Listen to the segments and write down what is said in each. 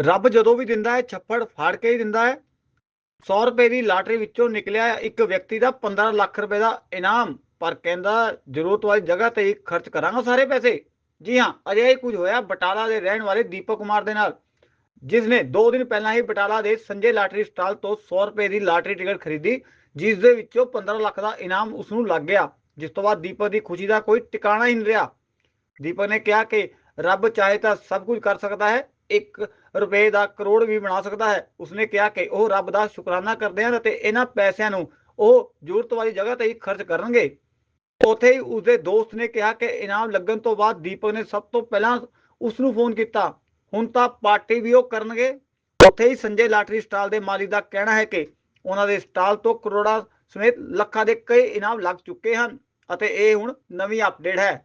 ਰੱਬ ਜਦੋਂ ਵੀ ਦਿੰਦਾ ਹੈ, ਛੱਪੜ ਫਾੜ ਕੇ ਹੀ ਦਿੰਦਾ ਹੈ। 100 ਰੁਪਏ ਦੀ ਲਾਟਰੀ ਵਿੱਚੋਂ ਨਿਕਲਿਆ ਇੱਕ ਵਿਅਕਤੀ ਦਾ 15 ਲੱਖ ਰੁਪਏ ਦਾ ਇਨਾਮ। ਪਰ ਕਹਿੰਦਾ, ਜ਼ਰੂਰਤ ਵਾਲੀ ਜਗ੍ਹਾ ਤੇ ਹੀ ਖਰਚ ਕਰਾਂਗਾ ਸਾਰੇ ਪੈਸੇ। ਜੀ ਹਾਂ, ਅਜਿਹਾ ਹੀ ਕੁਝ ਹੋਇਆ ਬਟਾਲਾ ਦੇ ਰਹਿਣ ਵਾਲੇ ਦੀਪਕ ਕੁਮਾਰ ਦੇ ਨਾਲ, ਜਿਸ ਨੇ 2 ਦਿਨ ਪਹਿਲਾਂ ਹੀ ਬਟਾਲਾ ਦੇ ਸੰਜੇ ਲਾਟਰੀ ਸਟਾਲ ਤੋਂ 100 ਰੁਪਏ ਦੀ ਲਾਟਰੀ ਟਿਕਟ ਖਰੀਦੀ, ਜਿਸ ਦੇ ਵਿੱਚੋਂ 15 ਲੱਖ ਦਾ ਇਨਾਮ ਉਸ ਨੂੰ ਲੱਗ ਗਿਆ। ਜਿਸ ਤੋਂ ਬਾਅਦ ਦੀਪਕ ਦੀ ਖੁਸ਼ੀ ਦਾ ਕੋਈ ਟਿਕਾਣਾ ਹੀ ਨਹੀਂ ਰਿਹਾ। ਦੀਪਕ ਨੇ ਕਿਹਾ ਕਿ ਰੱਬ ਚਾਹੇ ਤਾਂ ਸਭ ਕੁਝ ਕਰ ਸਕਦਾ ਹੈ 1 ਰੁਪਏ ਦਾ ਕਰੋੜ ਵੀ ਬਣਾ ਸਕਦਾ ਹੈ। ਉਸਨੇ ਕਿਹਾ ਕਿ ਉਹ ਰੱਬ ਦਾ ਸ਼ੁਕਰਾਨਾ ਕਰਦੇ ਹਨ ਅਤੇ ਇਹਨਾਂ ਪੈਸਿਆਂ ਨੂੰ ਉਹ ਜ਼ਰੂਰਤ ਵਾਲੀ ਜਗ੍ਹਾ ਤੇ ਹੀ ਖਰਚ ਕਰਨਗੇ। ਉੱਥੇ ਹੀ ਉਸਦੇ ਦੋਸਤ ਨੇ ਕਿਹਾ ਕਿ ਇਨਾਮ ਲੱਗਣ ਤੋਂ ਬਾਅਦ ਦੀਪਕ ਨੇ ਸਭ ਤੋਂ ਪਹਿਲਾਂ ਉਸ ਨੂੰ ਫੋਨ ਕੀਤਾ। ਹੁਣ ਤਾਂ ਪਾਰਟੀ ਵੀ ਉਹ ਕਰਨਗੇ। ਉੱਥੇ ਹੀ ਸੰਜੇ ਲਾਟਰੀ ਸਟਾਲ ਦੇ ਮਾਲਿਕ ਦਾ ਕਹਿਣਾ ਹੈ ਕਿ ਉਹਨਾਂ ਦੇ ਸਟਾਲ ਤੋਂ ਕਰੋੜਾਂ ਸਮੇਤ ਲੱਖਾਂ ਦੇ ਕਈ ਇਨਾਮ ਲੱਗ ਚੁੱਕੇ ਹਨ ਅਤੇ ਇਹ ਹੁਣ ਨਵੀਂ ਅਪਡੇਟ ਹੈ।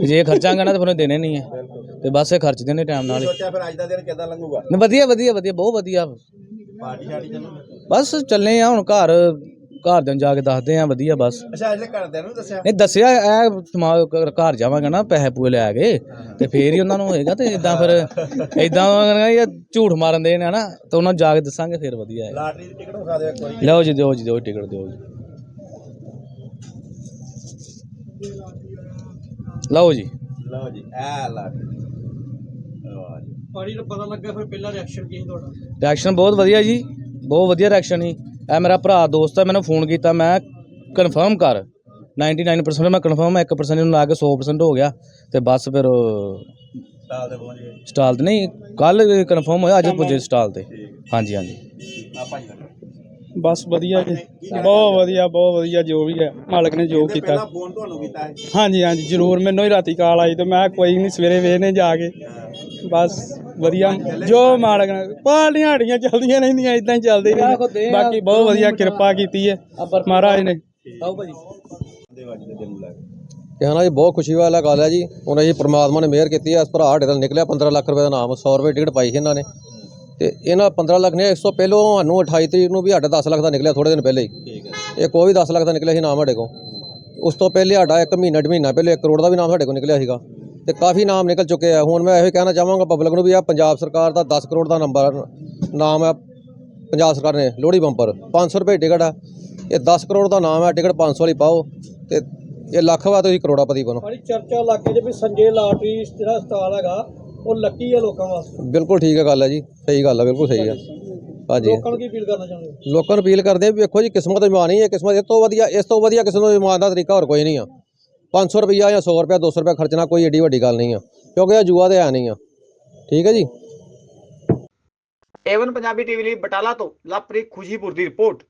ਜੇ ਖਰਚਾਂਗੇ ਨਾ ਤਾਂ ਫਿਰ ਉਹਨੇ ਦੇਣੇ ਨਹੀਂ ਹੈ ਤੇ ਬਸ ਇਹ ਖਰਚਦੇ ਨੇ ਟਾਈਮ ਨਾਲ ਹੀ। ਸੋਚਿਆ ਫਿਰ ਅੱਜ ਦਾ ਦਿਨ ਕਿੱਦਾਂ ਲੰਘੂਗਾ? ਨਹੀਂ, ਵਧੀਆ ਵਧੀਆ ਵਧੀਆ ਬਹੁਤ ਵਧੀਆ। ਪਾਰਟੀ ਸ਼ਾਰਟੀ ਚੱਲੂ ਬਸ ਚੱਲੇ ਆ ਹੁਣ ਘਰ ਘਰ ਦੇ ਨੂੰ ਜਾ ਕੇ ਦੱਸਦੇ ਆ ਵਧੀਆ ਬਸ। ਅੱਛਾ ਅਜੇ ਘਰਦਿਆਂ ਨੂੰ ਦੱਸਿਆ? ਨਹੀਂ ਦੱਸਿਆ ਇਹ ਸਮਾ- ਘ- ਘਰ ਜਾਵਾਂਗਾ ਨਾ ਪੈਸੇ ਪੂਏ ਲੈ ਕੇ ਤੇ ਫੇਰ ਹੀ ਉਹਨਾਂ ਨੂੰ ਹੋਏਗਾ ਤੇ ਇਦਾਂ ਫਿਰ ਇਦਾਂ ਇਹ ਝੂਠ ਮਾਰਨ ਦੇ ਨੇ ਨਾ ਤੇ ਉਹਨਾਂ ਨੂੰ ਜਾ ਕੇ ਦੱਸਾਂਗੇ ਫਿਰ ਵਧੀਆ ਹੈ। ਲਾਟਰੀ ਦੀ ਟਿਕਟ ਵਿਖਾ ਦਿਓ ਇੱਕ ਵਾਰੀ। ਲਓ ਜੀ ਦਿਓ ਜੀ ਦਿਓ ਟਿਕਟ ਦਿਓ ਜੀ। ਲਓ ਜੀ। ਲਓ ਜੀ ਵਾਹ ਜੀ। ਪਾਣੀ ਦਾ ਪਤਾ ਲੱਗਾ ਫਿਰ ਪਹਿਲਾ ਰਿਐਕਸ਼ਨ ਕੀ ਸੀ ਤੁਹਾਡਾ? ਰਿਐਕਸ਼ਨ ਬਹੁਤ ਵਧੀਆ ਜੀ ਬਹੁਤ ਵਧੀਆ ਰਿਐਕਸ਼ਨ ਸੀ। ਇਹ ਮੇਰਾ ਭਰਾ ਦੋਸਤ ਹੈ ਮੈਨੂੰ ਫੋਨ ਕੀਤਾ ਮੈਂ ਕਨਫਰਮ ਕਰ। 99% ਮੈਂ ਕਨਫਰਮ 1% ਨੂੰ ਲਾ ਕੇ 100% ਹੋ ਗਿਆ ਤੇ ਬਸ ਫਿਰ ਸਟਾਲ ਤੇ ਪਹੁੰਚ ਗਏ। ਸਟਾਲ ਤੇ ਨਹੀਂ ਕੱਲ ਕਨਫਰਮ ਹੋਇਆ ਅੱਜ ਪੁੱਜੇ ਸਟਾਲ ਤੇ। ਹਾਂਜੀ ਹਾਂਜੀ। ਆ ਦਾ। ਬਸ ਵਧੀਆ ਜੀ। ਬਹੁਤ ਵਧੀਆ ਬਹੁਤ ਵਧੀਆ ਜੋ ਵੀ ਹੈ। ਮਾਲਕ ਨੇ ਜੋ ਕੀਤਾ। ਪਹਿਲਾਂ ਫੋਨ ਤੁਹਾਨੂੰ ਕੀਤਾ ਹੈ? ਹਾਂਜੀ ਹਾਂਜੀ ਜ਼ਰੂਰ। ਮੈਨੂੰ ਹੀ ਰਾਤੀ ਕਾਲ ਆਈ ਤੇ ਮੈਂ ਕੋਈ ਨਹੀਂ ਸਵੇਰੇ ਵੇਹਨੇ ਜਾ ਕੇ। ਬਸ ਵਧੀਆ। ਜੋ ਮਾਲਕ ਨੇ ਪਾਲੀਆਂ ਹਾੜੀਆਂ ਚੱਲਦੀਆਂ ਰਹਿੰਦੀਆਂ ਇਦਾਂ ਹੀ ਚੱਲਦੇ ਨੇ ਬਾਕੀ ਬਹੁਤ ਵਧੀਆ ਕਿਰਪਾ ਕੀਤੀ ਹੈ। ਮਹਾਰਾਜ ਨੇ। ਆਓ ਭਾਜੀ। ਕਹਿਣਾ ਜੀ? ਬਹੁਤ ਖੁਸ਼ੀ ਵਾਲਾ ਗੱਲ ਹੈ ਜੀ। ਉਹਨਾਂ ਜੀ ਪ੍ਰਮਾਤਮਾ ਨੇ ਮਿਹਰ ਕੀਤੀ ਹੈ ਇਸ ਭਰਾ ਸਾਡੇ ਦਾ ਨਿਕਲਿਆ। 15 ਲੱਖ ਰੁਪਏ ਦਾ ਨਾਮ 100 ਰੁਪਏ ਟਿਕਟ ਪਾਈ ਸੀ ਇਹਨਾਂ ਨੇ। ਤੇ ਇਹਨਾਂ 15 ਲੱਖ ਨੇ ਇਸ ਤੋਂ ਪਹਿਲਾਂ ਸਾਨੂੰ 28 ਤਰੀਕ ਨੂੰ ਵੀ ਸਾਡਾ 10 ਲੱਖ ਦਾ ਨਿਕਲਿਆ ਥੋੜੇ ਦਿਨ ਪਹਿਲੇ ਹੀ। ਠੀਕ ਹੈ ਇਹ ਕੋਈ ਵੀ 10 ਲੱਖ ਦਾ ਨਿਕਲਿਆ ਸੀ ਨਾਮ ਸਾਡੇ ਕੋਲ। ਉਸ ਤੋਂ ਪਹਿਲੇ ਸਾਡਾ ਇੱਕ ਮਹੀਨਾ ਡੇਢ ਮਹੀਨਾ ਪਹਿਲੇ 1 ਕਰੋੜ ਦਾ ਵੀ ਨਾਮ ਸਾਡੇ ਕੋਲ ਨਿਕਲਿਆ ਸੀਗਾ। ਤੇ ਕਾਫੀ ਨਾਮ ਨਿਕਲ ਚੁੱਕੇ ਆ। ਹੁਣ ਮੈਂ ਇਹੋ ਕਹਿਣਾ ਚਾਹਾਂਗਾ ਪਬਲਿਕ ਨੂੰ ਵੀ ਆ ਪੰਜਾਬ ਸਰਕਾਰ ਦਾ 10 ਕਰੋੜ ਦਾ ਨੰਬਰ ਨਾਮ ਹੈ ਪੰਜਾਬ ਸਰਕਾਰ ਨੇ ਲੋਹੜੀ ਬੰਪਰ। 500 ਰੁਪਏ ਟਿਕਟ ਆ। ਇਹ 10 ਕਰੋੜ ਦਾ ਨਾਮ ਹੈ ਟਿਕਟ 500 ਵਾਲੀ ਪਾਓ। ਤੇ ਇਹ ਲੱਖ ਵਾ ਤੁਸੀਂ ਕਰੋੜਾਪਤੀ ਬਣੋ। ਚਰਚਾ ਇਲਾਕੇ 'ਚ ਵੀ ਸੰਜੇ ਲਾਟਰੀ ਜਿਹੜਾ ਸਟਾਲ ਹੈਗਾ ਉਹ ਲੱਕੀ ਆ ਲੋਕਾਂ ਵਾਸਤੇ? ਬਿਲਕੁਲ ਠੀਕ ਹੈ ਗੱਲ ਹੈ ਜੀ ਸਹੀ ਗੱਲ ਹੈ ਬਿਲਕੁਲ ਸਹੀ ਹੈ। ਹਾਂਜੀ। ਲੋਕਾਂ ਨੂੰ ਕੀ ਅਪੀਲ ਕਰਨਾ ਚਾਹੁੰਦੇ ਹੋ? ਲੋਕਾਂ ਨੂੰ ਅਪੀਲ ਕਰਦੇ ਆ ਵੀ ਵੇਖੋ ਜੀ ਕਿਸਮਤ ਇਮਾਨ ਹੀ ਹੈ ਕਿਸਮਤ ਇਸ ਤੋਂ ਵਧੀਆ ਇਸ ਤੋਂ ਵਧੀਆ ਕਿਸੇ ਨੂੰ ਇਮਾਨ ਦਾ ਤਰੀਕਾ ਹੋਰ ਕੋਈ ਨਹੀਂ ਆ। 500 ਰੁਪਈਆ ਜਾਂ 100 ਰੁਪਇਆ 200 ਰੁਪਇਆ ਖਰਚਣਾ ਕੋਈ ਏਡੀ ਵੱਡੀ ਗੱਲ ਨਹੀਂ ਆ ਕਿਉਂਕਿ ਇਹ ਜੂਆ ਤੇ ਹੈ ਨਹੀਂ ਆ। ਠੀਕ ਹੈ ਜੀ। ਏਵਨ ਪੰਜਾਬੀ ਟੀਵੀ ਲਈ ਬਟਾਲਾ ਤੋਂ ਲਵਪ੍ਰੀਤ ਖੁਸ਼ੀਪੁਰ ਦੀ ਰਿਪੋਰਟ।